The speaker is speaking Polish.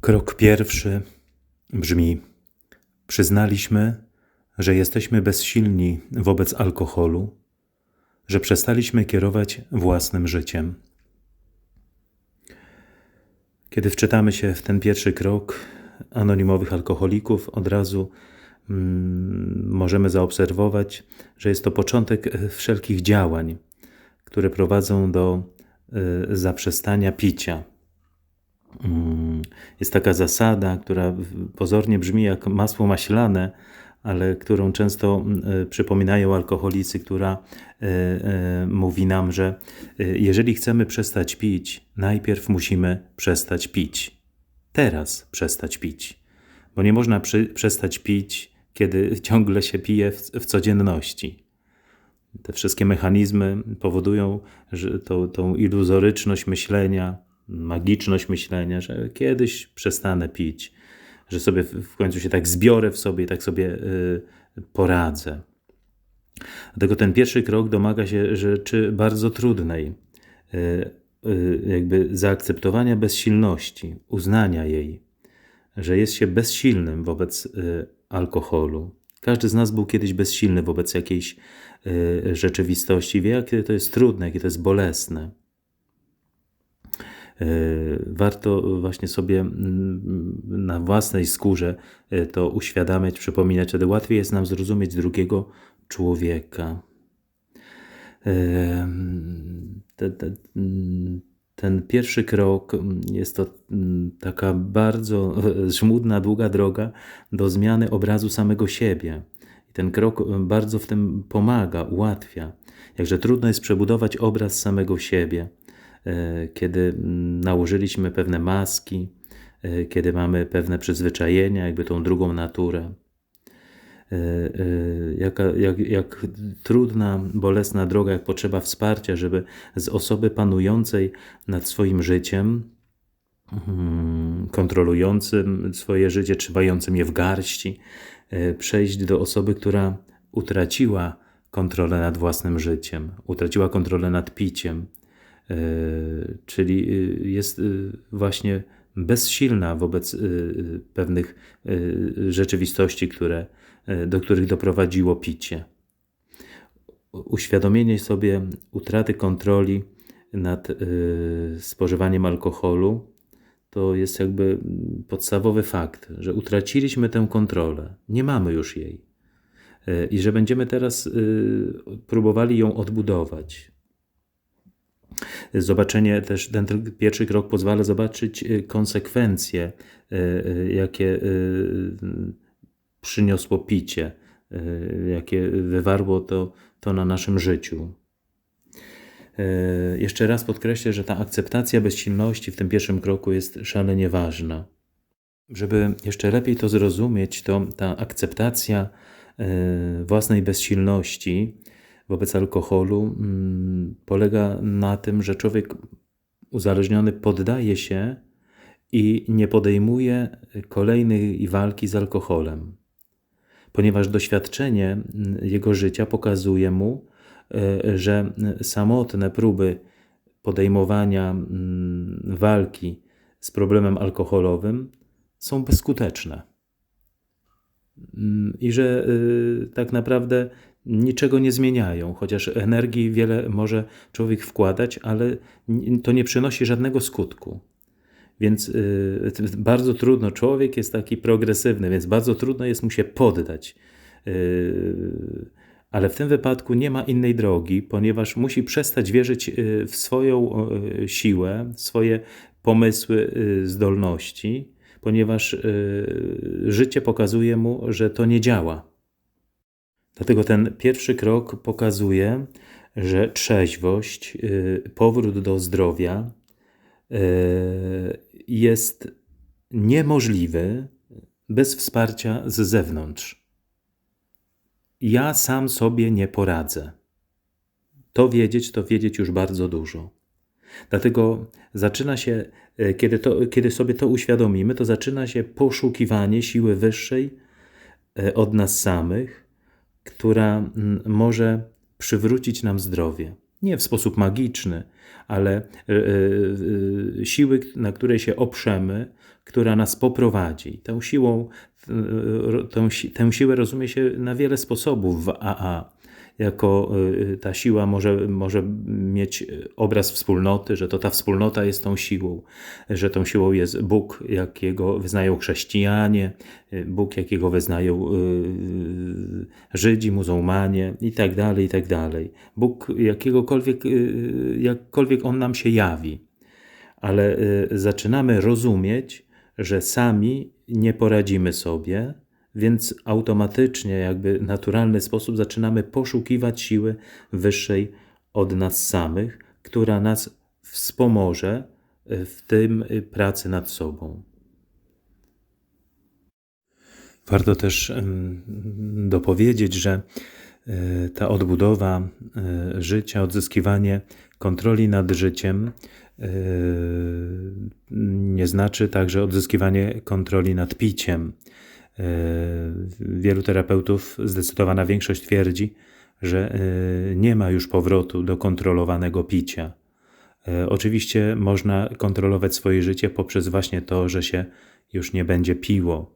Krok pierwszy brzmi: Przyznaliśmy, że jesteśmy bezsilni wobec alkoholu, że przestaliśmy kierować własnym życiem. Kiedy wczytamy się w ten pierwszy krok anonimowych alkoholików, od razu mm, możemy zaobserwować, że jest to początek wszelkich działań, które prowadzą do y, zaprzestania picia Mm, jest taka zasada, która pozornie brzmi jak masło maślane, ale którą często e, przypominają alkoholicy, która e, e, mówi nam, że jeżeli chcemy przestać pić, najpierw musimy przestać pić. Teraz przestać pić. Bo nie można przy, przestać pić, kiedy ciągle się pije w, w codzienności. Te wszystkie mechanizmy powodują że tą iluzoryczność myślenia, magiczność myślenia, że kiedyś przestanę pić, że sobie w końcu się tak zbiorę w sobie i tak sobie y, poradzę. Dlatego ten pierwszy krok domaga się rzeczy bardzo trudnej, y, y, jakby zaakceptowania bezsilności, uznania jej, że jest się bezsilnym wobec alkoholu. Każdy z nas był kiedyś bezsilny wobec jakiejś rzeczywistości, wie, jakie to jest trudne, jakie to jest bolesne. E, warto właśnie sobie mm, na własnej skórze e, to uświadamiać, przypominać, wtedy łatwiej jest nam zrozumieć drugiego człowieka. E, ten pierwszy krok jest to mm, taka bardzo żmudna, długa droga do zmiany obrazu samego siebie. I ten krok bardzo w tym pomaga, ułatwia. Jakże trudno jest przebudować obraz samego siebie. E, kiedy mm, nałożyliśmy pewne maski, e, kiedy mamy pewne przyzwyczajenia, jakby tą drugą naturę. E, jak, jak trudna, bolesna droga, jak potrzeba wsparcia, żeby z osoby panującej nad swoim życiem, mm, kontrolującym swoje życie, trzymającym je w garści, przejść do osoby, która utraciła kontrolę nad własnym życiem, utraciła kontrolę nad piciem, czyli y, jest y, właśnie bezsilna wobec y, pewnych rzeczywistości, które, do których doprowadziło picie. Uświadomienie sobie utraty kontroli nad spożywaniem alkoholu to jest jakby podstawowy fakt, że utraciliśmy tę kontrolę, nie mamy już jej e, i że będziemy teraz próbowali ją odbudować. Zobaczenie też, ten pierwszy krok pozwala zobaczyć y, konsekwencje, y, y, jakie przyniosło picie, jakie wywarło to, to na naszym życiu. Jeszcze raz podkreślę, że ta akceptacja bezsilności w tym pierwszym kroku jest szalenie ważna. Żeby jeszcze lepiej to zrozumieć, to ta akceptacja własnej bezsilności wobec alkoholu mm, polega na tym, że człowiek uzależniony poddaje się i nie podejmuje kolejnej walki z alkoholem, ponieważ doświadczenie mm, jego życia pokazuje mu, e, że samotne próby podejmowania mm, walki z problemem alkoholowym są bezskuteczne. I że y, tak naprawdę niczego nie zmieniają, chociaż energii wiele może człowiek wkładać, ale to nie przynosi żadnego skutku. Więc y, bardzo trudno, człowiek jest taki progresywny, więc bardzo trudno jest mu się poddać. Y, ale w tym wypadku nie ma innej drogi, ponieważ musi przestać wierzyć y, w swoją siłę, swoje pomysły, zdolności, ponieważ życie pokazuje mu, że to nie działa. Dlatego ten pierwszy krok pokazuje, że trzeźwość, y, powrót do zdrowia y, jest niemożliwy bez wsparcia z zewnątrz. Ja sam sobie nie poradzę. To wiedzieć, to wiedzieć już bardzo dużo. Dlatego zaczyna się, y, kiedy, to, kiedy sobie to uświadomimy, to zaczyna się poszukiwanie siły wyższej od nas samych, która mm, może przywrócić nam zdrowie. Nie w sposób magiczny, ale e, e, siły, na której się oprzemy, która nas poprowadzi. Tą siłą, tę, tę siłę rozumie się na wiele sposobów w AA. Jako y, ta siła może, może mieć obraz wspólnoty, że to ta wspólnota jest tą siłą, że tą siłą jest Bóg, jakiego wyznają chrześcijanie, y, Bóg, jakiego wyznają y, Żydzi, muzułmanie i tak dalej, i tak dalej. Bóg jakiegokolwiek, jakkolwiek On nam się jawi ale zaczynamy rozumieć, że sami nie poradzimy sobie, więc automatycznie, jakby naturalny sposób zaczynamy poszukiwać siły wyższej od nas samych, która nas wspomoże w tym y, pracy nad sobą. Warto też ym, dopowiedzieć, że y, ta odbudowa y, życia, odzyskiwanie kontroli nad życiem nie znaczy także odzyskiwanie kontroli nad piciem. Y, Wielu terapeutów, zdecydowana większość twierdzi, że y, nie ma już powrotu do kontrolowanego picia. E, Oczywiście można kontrolować swoje życie poprzez właśnie to, że się już nie będzie piło.